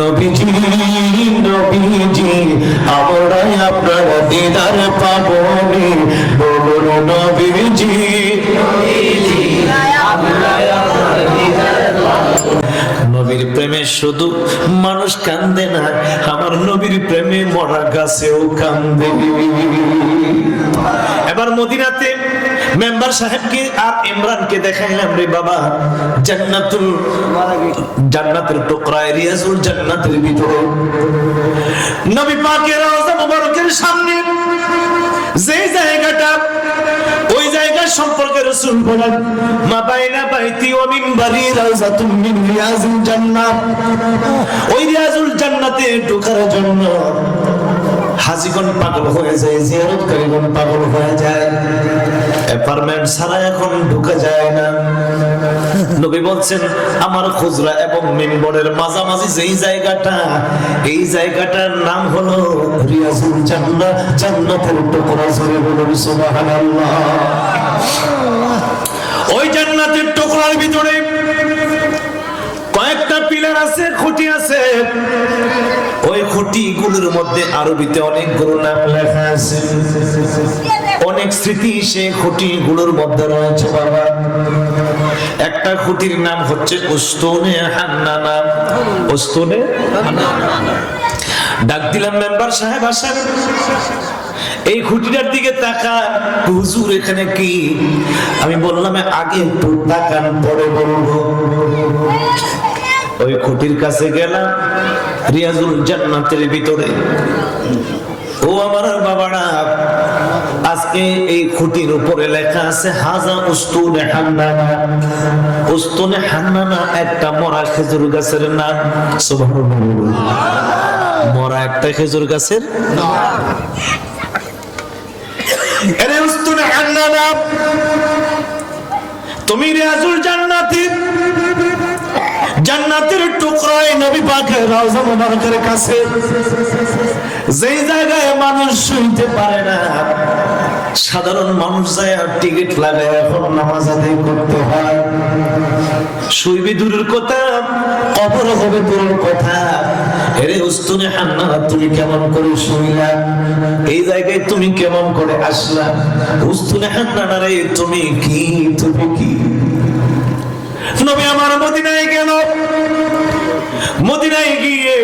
নবীজি নবীজি আমরা আপনার দিদার পাবনি। বলুন নবীজি, নবীর প্রেমে শুধু মানুষ কান্দে না, আমার নবীর প্রেমে মরা গাছেও কান্দে। এবার মদিনাতে মেম্বার সাহেবকে আর ইমরানকে দেখাইলাম রে বাবা। জান্নাতুল জান্নাতের টুকরায়, রিয়াজুল জান্নাতের ভিতরে। নবী পাকের রওজা মুবারকের সামনে। যে জায়গাটা, ওই জায়গা সম্পর্কে রাসূল বলেন, মা বাইনা বাইতি ওয়া মিনবারি রাউজাতুম মিন রিয়াজিল জান্নাত। ওই রিয়াজুল জান্নাতে ঢোকার জন্য হাজিগণ পাগল হয়ে যায়, জিয়ারতকারীগণ পাগল হয়ে যায়। অ্যাপার্টমেন্ট ছাড়া এখন ঢুকা যায় না। নবী বলছেন, আমার খুজরা এবং মিম্বরের মাঝামাঝি যেই জায়গাটা, এই জায়গাটার নাম হলো রিয়াজুল জান্নাত জান্নাতের টুকরা জোরে বলুন সুবহানাল্লাহ। ওই জান্নাতের টুকরার ভিতরে পিলার আছে, খুঁটি আছে। ওই খুঁটি গুলোর মধ্যে আরবিতে অনেকগুলো নাম লেখা আছে। অনেক স্মৃতি সেই খুঁটি গুলোর মধ্যে রয়েছে বাবা। একটা খুঁটির নাম হচ্ছে উস্তনে হান্নানা। উস্তনে ডাক দিলাম মেম্বার সাহেব, আসেন। এই খুঁটিটার দিকে তাকান হুজুর, এখানে কি? আমি বললাম, আগে একটু তাকান, পরে বলব। ওই খুঁটির কাছে গেলাম, রিয়াজুল জান্নাতের ভিতরে। ও আমার বাবারা, আজকে এই খুঁটির উপরে লেখা আছে, হাজা উস্তুনে হান্নানা। উস্তুনে হান্নানা একটা মরা খেজুর গাছের নাম মরা একটা খেজুর গাছের তুমি রিয়াজুল জান্নাতের জান্নাতের টুকরায় নবী পাকের রওজা মুবারকের কাছে? যেই জায়গায় মানুষ শুইতে পারে না, সাধারণ মানুষ যায় আর টিকিট লাগায় এখন নামাজ আদায় করতে হয়। শুইবি দূরের কথা, কবর হবে দূরের কথা। এরে উস্তুনে হান্না, তুমি কেমন করে শুইলা? এই জায়গায় তুমি কেমন করে আসলা? উস্তুনে হান্না রে তুমি কি তুমি কি? নবী আমার মদিনায় গেল মদিনায় গিয়ে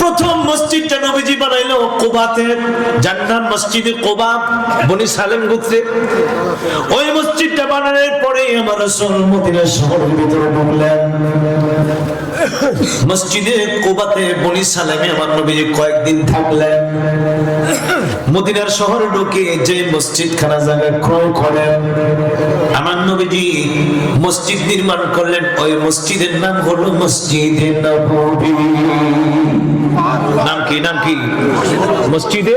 প্রথম মসজিদটা নবীজি বানাইলো কোবাতে, জান্নাত মসজিদে কোবা, বনি সালেম গোত্রে ওই মসজিদটা বানানোর পরে আমার রাসূল মদিনার শহরের ভিতরে ঢুকলেন। মসজিদে কোবাতে বনি সালেমে আমার নবীজি কয়েকদিন থাকলেন। মদিনার শহরে ঢুকে যে মসজিদ খানা জায়গা ক্রয় করেন, আমার নবীজি মসজিদ নির্মাণ করলেন। ওই মসজিদের নাম হলো মসজিদে নববী নাম কি নাম কি? মসজিদে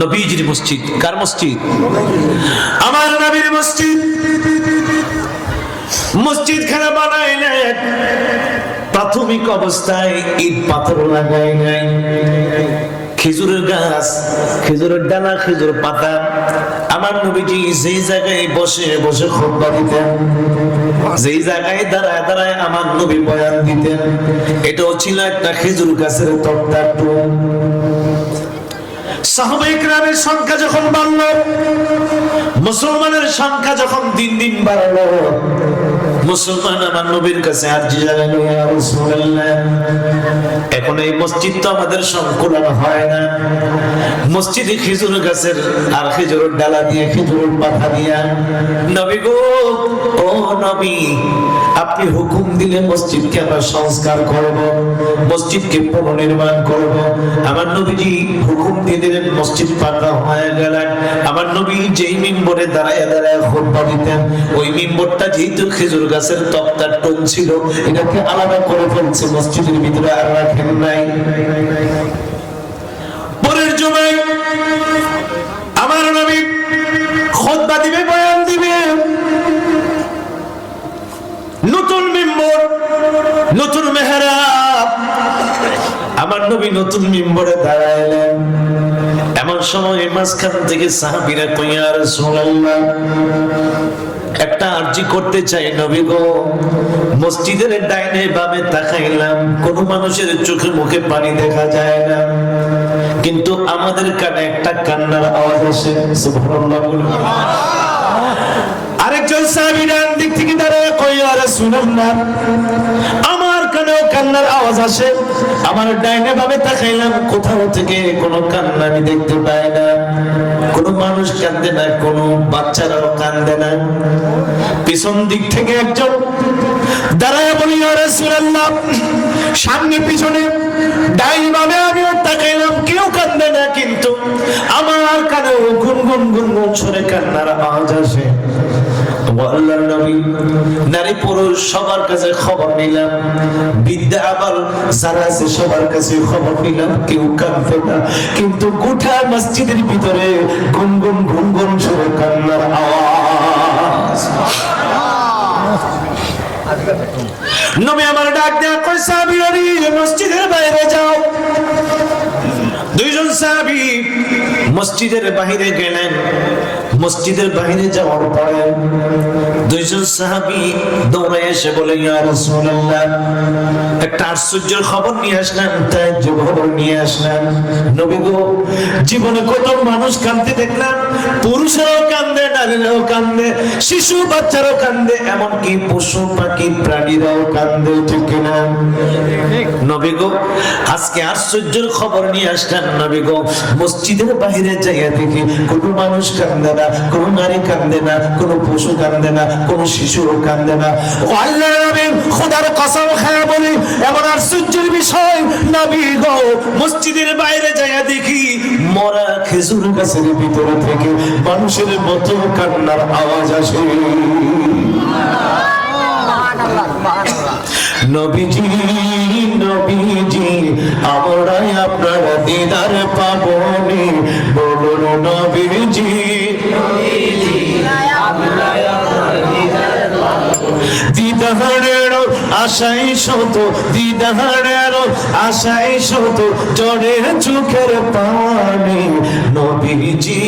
নবীজির মসজিদ। কার মসজিদ? আমার নবীর মসজিদ। মসজিদ খানা বানাইলেন। প্রাথমিক অবস্থায় ইট পাথর লাগাই নাই। খেজুরের গাছ, খেজুরের ডানা খেজুর পাতা। আমার নবীজি যেই জায়গায় বসে বসে খুতবা দিতেন, যেই জায়গায় দাঁড়ায় দাঁড়ায় আমার নবী বয়ান দিতেন। এটাও ছিল একটা খেজুর গাছের তক্তা টুম সাহাবাহিক রামের সংখ্যা যখন বাড়ল, মুসলমানের সংখ্যা যখন দিন দিন বাড়লো মুসলমান আমার নবীর কাছে আরজি জানালো এখন এই মসজিদ তো আমাদের সংকুলন হয় না। মসজিদে খেজুর গাছের আর খেজুরের ডালা দিয়ে খেজুরের পাতা দিয়া, নবী গো, ও নবী, আপনি হুকুম দিলে মসজিদকে আমরা সংস্কার করব, মসজিদকে পুনর্নির্মাণ করব। আমার নবীজি হুকুম দিয়ে দিলেন, মসজিদ পাকা হয়ে গেলেন আমার নবী যেই মিম্বরে দাঁড়ায় দাঁড়ায় খুতবা দিতেন, ওই মিম্বরটা যেহেতু খেজুর গাছের তক্তার টোন ছিল, এটাকে আলাদা করে ফেলছে মসজিদের ভিতরে, আর রাখেন নাই। পরের জমায় আমার নবী খুতবা দিবে, বয়ান দিবে। নতুন মেম্বর, নতুন মেহরাব। আমার নবী নতুন মেম্বরে দাঁড়াইলেন। এমন এমন সময় মাঝখান থেকে সাহাবিরা কইয়া রাসূলুল্লাহ একটা আর্জি করতে চাই নবী গো মসজিদের ডাইনে বামে তাকাইলাম, কোন মানুষের চোখে মুখে পানি দেখা যায় না কিন্তু আমাদের কানে একটা কান্নার আওয়াজ আসে, সুবহানাল্লাহ। আরেকজন সাহাবী ডান দিক থেকে দাঁড়ায় কইয়া রাসূলুল্লাহ আমার কানেও কান্নার আওয়াজ আসে। আমার ডাইনে ভাবে তাকাইলাম, কোথাও থেকে কোনো কান্না আমি দেখতে পাই না। কোনো মানুষ কান্দে না, কোনো বাচ্চারাও কান্দে না। পিছন দিক থেকে একজন দাঁড়ায় বলি রাসূলুল্লাহ, সামনে পিছনে ডাইন ভাবে আমিও তাকাইলাম, কেউ কান্দে না কিন্তু আমার কানেও গুনগুন গুনগুন সরে কান্নার আওয়াজ আসে। কিন্তু গোটা মসজিদের ভিতরে গুনগুন গুনগুন সুরে কান্নার আওয়াজ। নবী আমার ডাক দেয়া কই সাহাবীরা মসজিদের বাইরে যাও। দুইজন সাহাবী মসজিদের বাইরে গেলেন। মসজিদের বাইরে যাওয়ার পরে দুইজন সাহাবি দৌড়ে এসে বলে, ইয়া রাসূলুল্লাহ, একটা আশ্চর্যের খবর নিয়ে আসলেন তাই যে খবর নিয়ে আসলেন নবী গো, জীবনে কত মানুষ কাঁদতে দেখলাম নারীরাও কান্দে, শিশু বাচ্চারাও কান্দে, এমনকি পশু পাখি প্রাণীরাও কান্দে, ঠিক না নবী আজকে আশ্চর্যের খবর নিয়ে আসলেন নবী মসজিদের বাইরে যাইয়া দেখি কোনো মানুষ কান্দে না, কোনো নারী কান্দে না, কোনো পশু কান্দে না, কোনো শিশুও কান্দে না। আল্লাহ নবী, খোদার কসম বলি, এমন আশ্চর্যের বিষয়। নবী গো, মসজিদের বাইরে যাইয়া দেখি মরা খেজুর গাছের ভিতরে থেকে মানুষের মতো কান্নার আওয়াজ আসে। নবীজি নবীজি আমরা আপনার দিদার পাবনি। বলুন নবীজি আশাই শত দিদারের, আশাই শত জড়ের চোখের পানি। নবীজি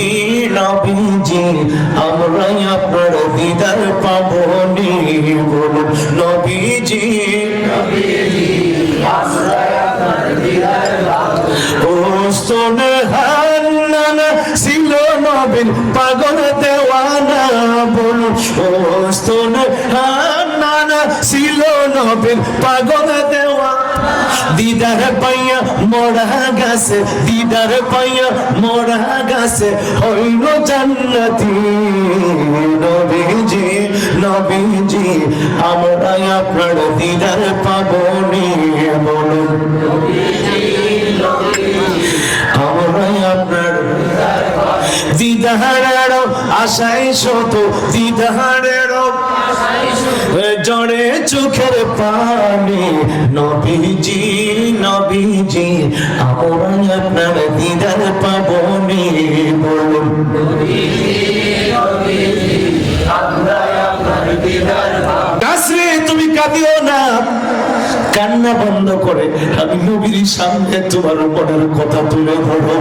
নবীজি আমরা আপনার দিদার পাবনি বলুন, নবীজি ওস্তনে হান্নানা নবীন পাগল দেওয়া। দিদার পাইয়া মোড়া গাছে দিদার পাইয়া মোড়া গাছে। হইল জান্নাতি নবীজি নবীজি আমরা আপনার দিদার পাবনি বলুন। আমরাই আপনার দিদাহারের আশাই শত দিদাহারের জড়ে চোখের পানি। নবীজি নবীজি আমরাই আপনার দিদার পাবনি বলুন। তুমি কাঁদিও না। কান্না বন্ধ করে আমি নবীর সামনে তোমার মনের কথা তুলে ধরো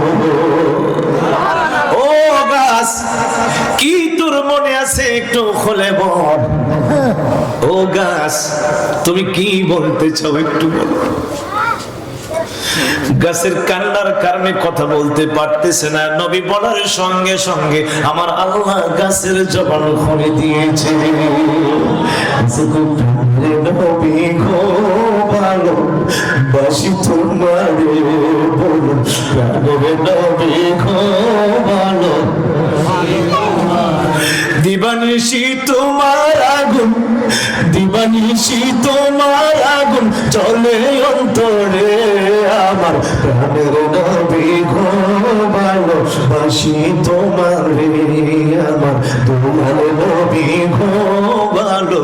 গাছ, কি তোর মনে আছে একটু খুলে বল? ও গাছ, তুমি কি বলতে চাও একটু গাছের কান্নার কারণে কথা বলতে পারতেছে না। নবী বলার সঙ্গে সঙ্গে আমার আল্লাহ গাছের জবান খুলে দিয়েছে। নবী গো ভালো বাসি তোমারে বলো রাগবে নবী ভালো দিবানিশি তোমার আগুন, দিবানিশি তোমার আগুন, চলে অন্তরে আমার প্রাণের নবী গো ভালোবাসি তোমার আমার তোমার নবী গো ভালো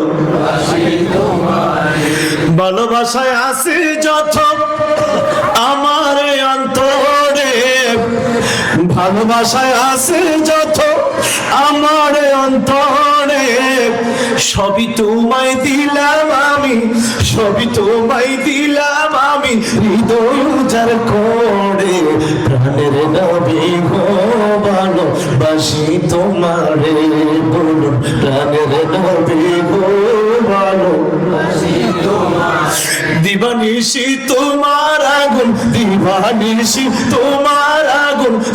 ভালোবাসায় আছে যত আমার অন্তরে। ভালোবাসায় আছে যত আমার অন্তরে। সবই তোমায় দিলাম আমি, সবই তোমায় দিলাম আমি। হৃদয় উজার করে প্রাণের নবী গো ভালোবাসি তোমারে বলুন, প্রাণের গো ভালোবাসি দিবানিসি তোমার আগুন দিবানিসি তোমার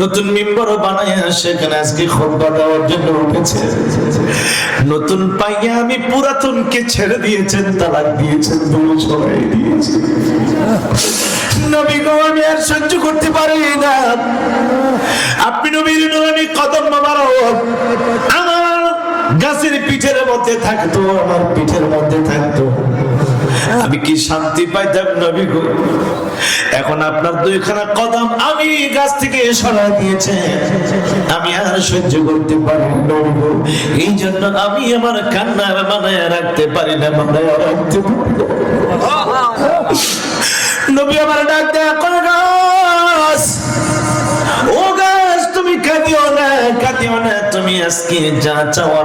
নতুন মিম্বর বানাইয়া সেখানে আজকে খোদবা দেওয়ার জন্য উঠেছে। নতুন পাইয়া আমি পুরাতনকে ছেড়ে দিয়েছেন, তালাক দিয়েছেন তুমি সবাই দিয়েছে নবী গো, আমি আর সহ্য করতে পারি না। আপনি নবীর কদম আমার গাছের পিঠের মধ্যে থাকতো, আমার পিঠের মধ্যে থাকতো। আমি কি শান্তি পাইতাম নবী গো? এখন আপনার দুইখানা কদম আমি গাছ থেকে সরা দিয়েছে। আমি আর সহ্য করতে পারি নবী গো। এই জন্য আমি আমার কান্না মানায় রাখতে পারি না মানায় রাখতে পারি নবী আমার ডাক দেয়া করে গাছ! কাঁদিও না কাঁদিও না। তুমি আজকে যা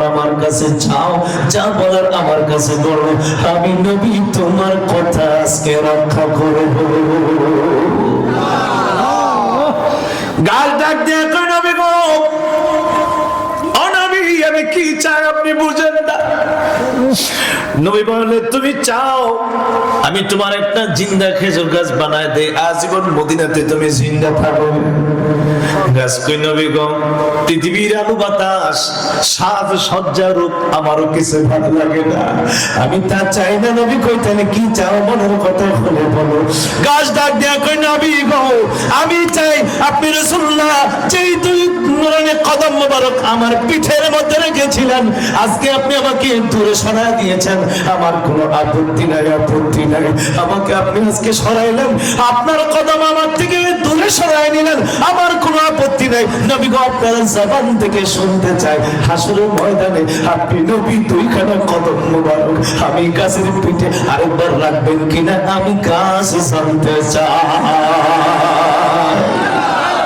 আমার কাছে চাও, যা বলার আমার কাছে বলো আমি নবী, তোমার কথা আজকে রক্ষা করব। গাল ডাক নবী গো ও নবী আমি কি চাই আপনি বুঝেন না? নবী তুমি চাও, আমি তোমার একটা জিন্দা খেজুর গাছ বানায় দেই। আজীবন মদিনাতে তুমি জিন্দা থাকো। আমি তা চাই না, নবী কি চাও মনের কথা বলো। গাছ ডাক নবী গো, আমি চাই আপনি যেই কদম মোবারক আমার পিঠের মধ্যে রেখেছিলেন। আজকে আপনি আমাকে দূরে সরা দিয়েছেন। আমার কোনো আপত্তি নাই আপত্তি নাই। আমাকে আপনি আজকে সরাইলেন। আপনার কদম আমার থেকে দূরে সরাই নিলেন। আমার কোনো আপত্তি নাই। নবী গো আপনার জবান থেকে শুনতে চাই। হাসরের ময়দানে আপনি নবী দুইখানা কদম মোবারক। আমি গাছের পিঠে আরেকবার রাখবেন কিনা আমি গাছ জানতে চাই।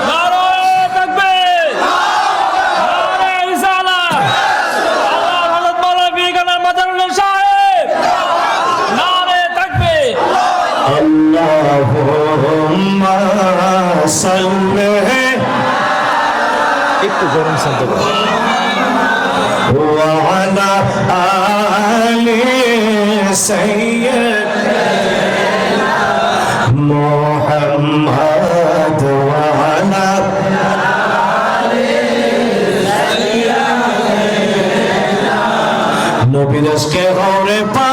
নারায়ে তাকবীর! একটু গরম শান্ত করে। মোহাম্মদ ওয়ানা নবীর কে হরে পা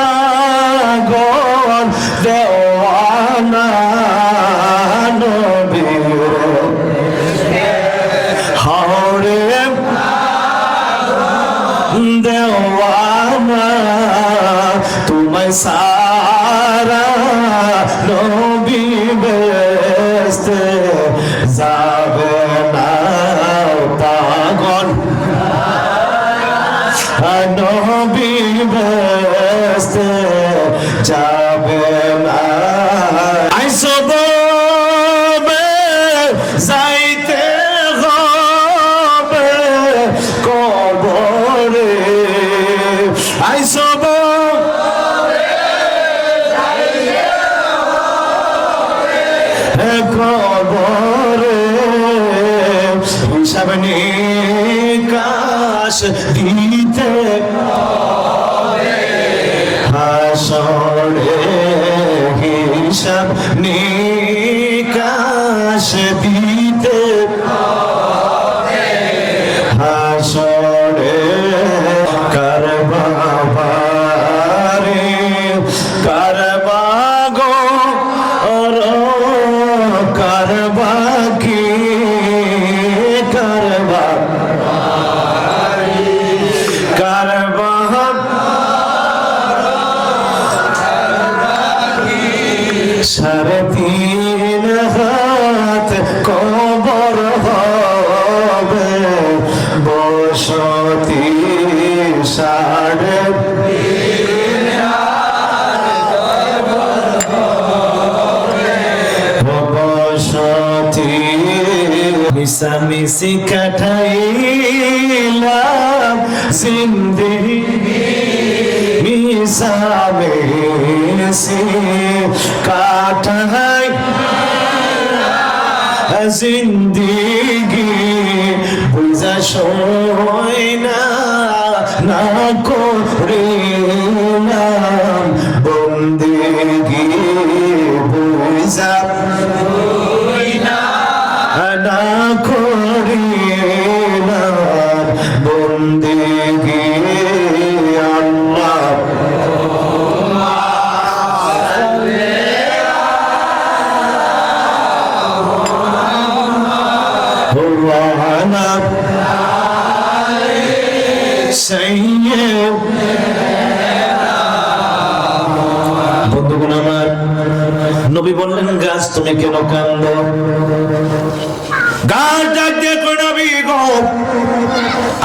দেওয়ানা তোমায় সারা হিসাব নিকাশ দিতে হাসরে হিসাব নিকাশ দিতে হাসরে করবারে করবাগো ওর মিশামিশি কাঠাইলাম জিন্দিগি মিশামিশি কাঠাই জিন্দিগি বুঝা সময় না না করিলাম কেন কান্দ।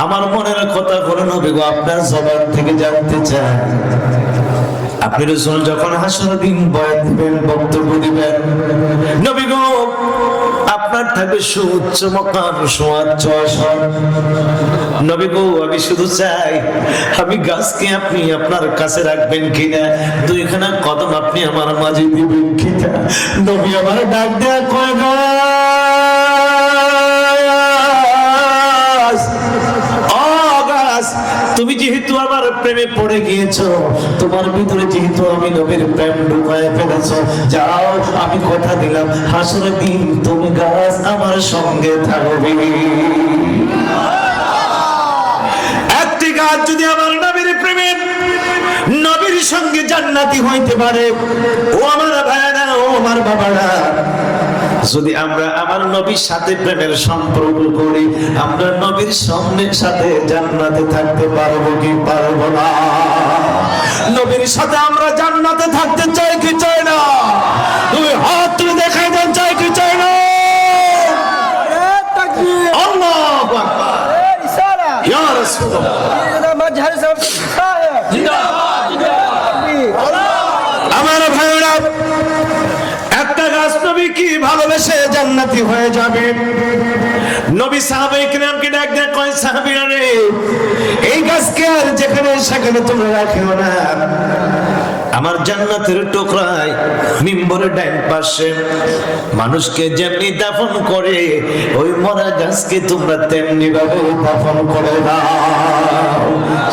আমার মনের কথা করে নবী গো, আপনার জবান থেকে জানতে চাই। আপনি রসুল যখন হাসর দিন বয়ান দিবেন, বক্তব্য দিবেন, নবী থাকবে নবী গো, আমি শুধু চাই, আমি গাছকে আপনি আপনার কাছে রাখবেন কিনা? দুইখানা কদম আপনি আমার মাঝে দিবেন কিনা? নবী আমার ডাক দেয়া কয় তুমি যেহেতু আমার প্রেমে পড়ে গিয়েছো, তোমার ভিতরে যেহেতু আমি নবীর প্রেম ঢুকায় ফেলেছো, যাও, আমি কথা দিলাম হাসরের দিন তুমি গাছ আমার সঙ্গে থাকবে। একটি গাছ যদি আমার নবীর প্রেমে, নবীর সঙ্গে জান্নাতি হইতে পারে, ও আমার ভাইরা ও আমার বাবারা যদি আমরা আমার নবীর সাথে প্রেমের সম্পর্ক করি আমরা নবীর সামনের সাথে জান্নাতে থাকতে পারব কি পারব না? নবীর সাথে আমরা জান্নাতে থাকতে চাই কি চাই না? তুমি হাত তুলে দেখাই দেন চাই কি চাই না? আল্লাহ ভালোবেসে জান্নাতি হয়ে যাবে। নবী সাহাবাই কিরামকে ডাক দেয় কয় সাহাবী রে, এই গাছকে আর যেখানে সেখানে তোমরা রাখিও না? আমার জান্নাতের টুকরায়, মিম্বরের ডাইন পাশে। মানুষকে যেমনি দাফন করে, ওই মরা গাছকে তোমরা তেমনি ভাবে দাফন করে দাও।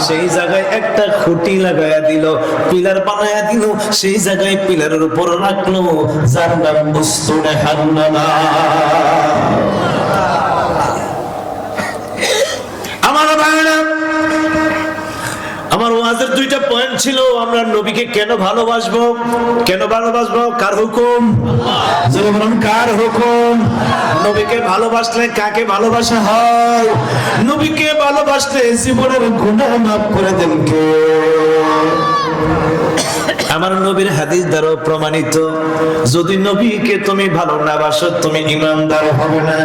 সেই জায়গায় একটা খুঁটি লাগায়া দিল, পিলার বানায়া দিল, সেই জায়গায় পিলারের উপর রাখল, যার নাম মুস্তুনে হান্নানা আমার ভাইরা আমার দুইটা পয়েন্ট ছিল, আমরা নবীকে কেন ভালোবাসবো? কেন ভালোবাসবো? কার হুকুম? কার হুকুম? নবীকে ভালোবাসলে কাকে ভালোবাসা হয়? নবীকে ভালোবাসলে জীবনের গুনাহ মাফ করে দেন কে? আমার নবীর হাদিস দ্বারা প্রমাণিত, যদি নবীকে তুমি ভালো না বাসো, তুমি ইমানদার হবে না।